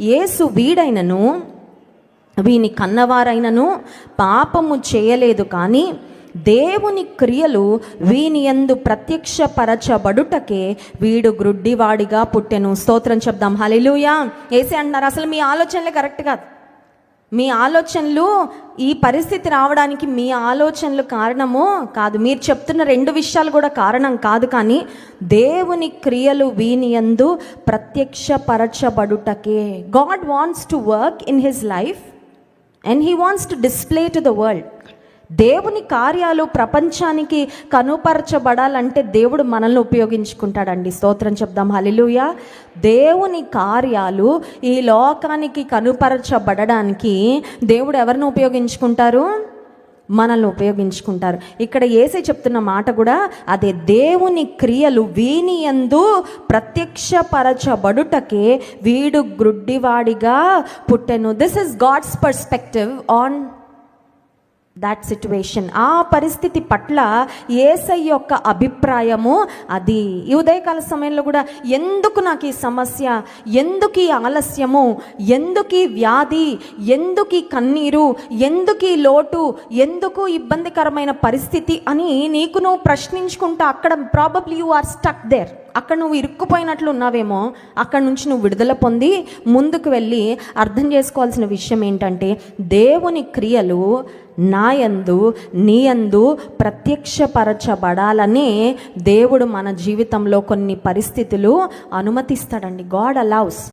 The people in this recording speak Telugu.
యేసు వీడైనను వీని కన్నవారైనను పాపము చేయలేదు కానీ దేవుని క్రియలు వీని ఎందు ప్రత్యక్షపరచబడుటకే వీడు గ్రుడ్డివాడిగా పుట్టెను. స్తోత్రం చెప్దాం. హలిలుయా ఏసే అంటున్నారు. అసలు మీ ఆలోచనలే కరెక్ట్ కాదు. మీ ఆలోచనలు ఈ పరిస్థితి రావడానికి మీ ఆలోచనలు కారణము కాదు. మీరు చెప్తున్న రెండు విషయాలు కూడా కారణం కాదు కానీ దేవుని క్రియలు వీనియందు ప్రత్యక్షపరచబడుటకే. God wants to work in his life and he wants to display to the world. దేవుని కార్యాలు ప్రపంచానికి కనుపరచబడాలంటే దేవుడు మనల్ని ఉపయోగించుకుంటాడండి. స్తోత్రం చెప్దాం. హలిలుయ దేవుని కార్యాలు ఈ లోకానికి కనుపరచబడడానికి దేవుడు ఎవరిని ఉపయోగించుకుంటారు? మనల్ని ఉపయోగించుకుంటారు. ఇక్కడ ఏసే చెప్తున్న మాట కూడా అదే. దేవుని క్రియలు వీనియందు ప్రత్యక్షపరచబడుటకే వీడు గ్రుడ్డివాడిగా పుట్టెను. This is God's perspective on that situation ఆ పరిస్థితి పట్ల ఏసై యొక్క అభిప్రాయము అది. ఈ ఉదయకాల సమయంలో కూడా ఎందుకు నాకు ఈ సమస్య? ఎందుకు ఈ ఆలస్యము? ఎందుకు ఈ వ్యాధి? ఎందుకు ఈ కన్నీరు? ఎందుకు ఈ లోటు? ఎందుకు ఇబ్బందికరమైన పరిస్థితి అని నీకు నువ్వు ప్రశ్నించుకుంటా అక్కడ probably you are stuck there అక్కడ నువ్వు ఇరుక్కుపోయినట్లు ఉన్నావేమో అక్కడ నుంచి నువ్వు విడుదల పొంది ముందుకు వెళ్ళి అర్థం చేసుకోవాల్సిన విషయం ఏంటంటే దేవుని క్రియలు నాయందు నీయందు ప్రత్యక్షపరచబడాలనే దేవుడు మన జీవితంలో కొన్ని పరిస్థితులు అనుమతిస్తాడండి. God allows.